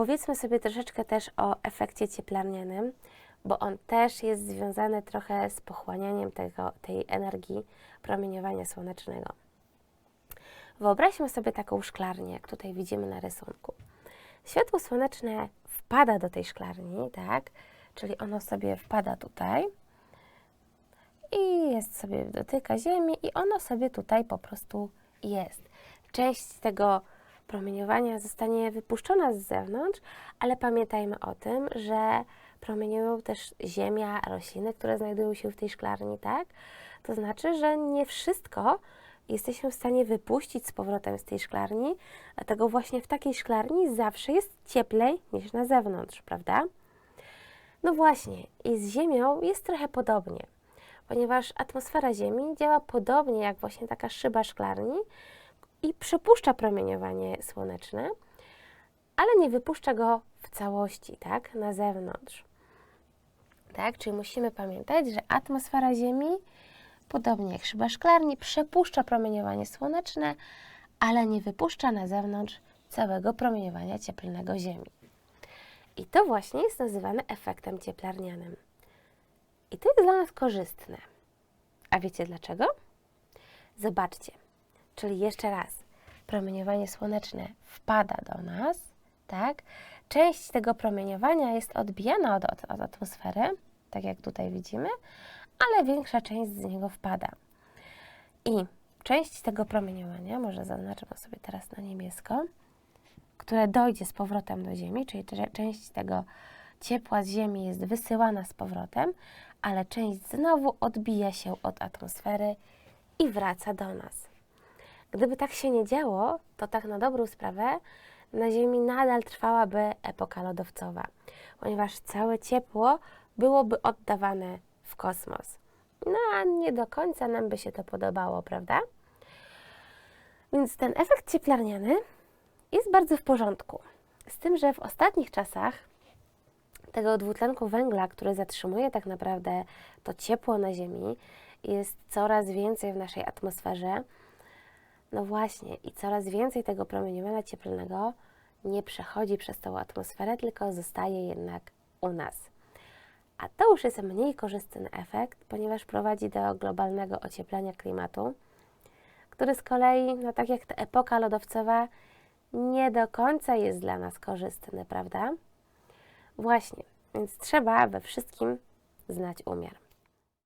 Opowiedzmy sobie troszeczkę też o efekcie cieplarnianym, bo on też jest związany trochę z pochłanianiem tego, tej energii promieniowania słonecznego. Wyobraźmy sobie taką szklarnię, jak tutaj widzimy na rysunku. Światło słoneczne wpada do tej szklarni, tak? Czyli ono sobie wpada tutaj i jest sobie, dotyka ziemi i ono sobie tutaj po prostu jest. Część tego promieniowania zostanie wypuszczona z zewnątrz, ale pamiętajmy o tym, że promieniują też ziemia, rośliny, które znajdują się w tej szklarni, tak? To znaczy, że nie wszystko jesteśmy w stanie wypuścić z powrotem z tej szklarni, dlatego właśnie w takiej szklarni zawsze jest cieplej niż na zewnątrz, prawda? No właśnie, i z Ziemią jest trochę podobnie, ponieważ atmosfera Ziemi działa podobnie jak właśnie taka szyba szklarni i przepuszcza promieniowanie słoneczne, ale nie wypuszcza go w całości, tak, na zewnątrz. Tak, czyli musimy pamiętać, że atmosfera Ziemi, podobnie jak szyba szklarni, przepuszcza promieniowanie słoneczne, ale nie wypuszcza na zewnątrz całego promieniowania cieplnego Ziemi. I to właśnie jest nazywane efektem cieplarnianym. I to jest dla nas korzystne. A wiecie dlaczego? Zobaczcie. Czyli jeszcze raz, promieniowanie słoneczne wpada do nas, tak? Część tego promieniowania jest odbijana od, od, od atmosfery, tak jak tutaj widzimy, ale większa część z niego wpada. I część tego promieniowania, może zaznaczę sobie teraz na niebiesko, które dojdzie z powrotem do Ziemi, czyli część tego ciepła z Ziemi jest wysyłana z powrotem, ale część znowu odbija się od atmosfery i wraca do nas. Gdyby tak się nie działo, to tak na dobrą sprawę na Ziemi nadal trwałaby epoka lodowcowa, ponieważ całe ciepło byłoby oddawane w kosmos. No a nie do końca nam by się to podobało, prawda? Więc ten efekt cieplarniany jest bardzo w porządku. Z tym, że w ostatnich czasach tego dwutlenku węgla, który zatrzymuje tak naprawdę to ciepło na Ziemi, jest coraz więcej w naszej atmosferze. No właśnie, i coraz więcej tego promieniowania cieplnego nie przechodzi przez tą atmosferę, tylko zostaje jednak u nas. A to już jest mniej korzystny efekt, ponieważ prowadzi do globalnego ocieplenia klimatu, który z kolei, no tak jak ta epoka lodowcowa, nie do końca jest dla nas korzystny, prawda? Właśnie, więc trzeba we wszystkim znać umiar.